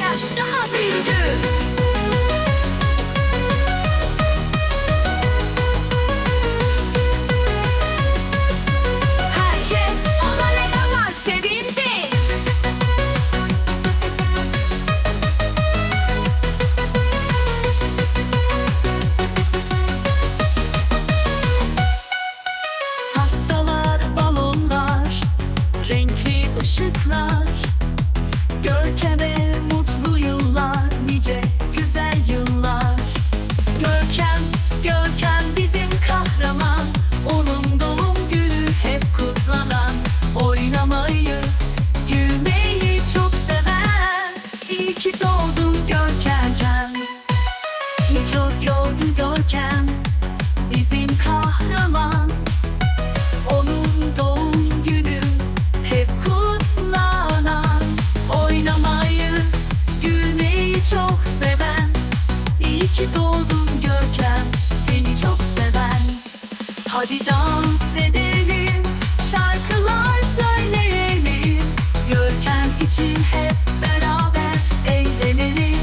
yaş daha büyüdü. Hadi dans edelim, şarkılar söyleyelim. Görkem için hep beraber eğlenelim.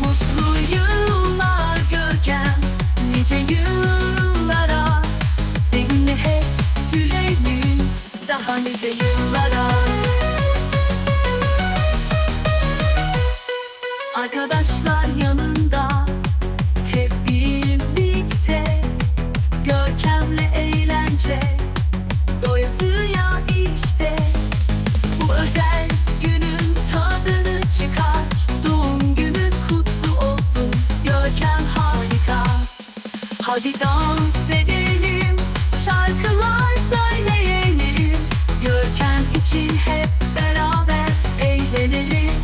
Mutlu yıllar Görkem, nice yıllara. Seninle hep gülelim, daha nice yıllara. Arkadaşlar yanında, Hadi dans edelim Şarkılar söyleyelim. Görkem için hep beraber eğlenelim.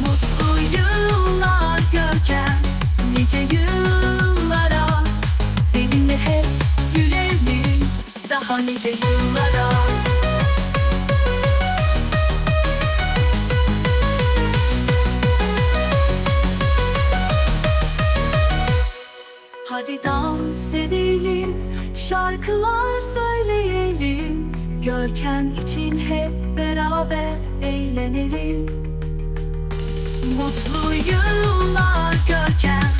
Mutlu yıllar Görkem Nice yıllara. Seninle hep gülelim Daha nice yıllara Hadi dans edelim, şarkılar söyleyelim. Görkem için hep beraber eğlenelim. Mutlu yıllar Görkem,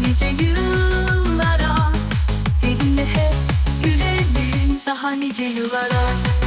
nice yıllara. Seninle hep gülelim, daha nice yıllara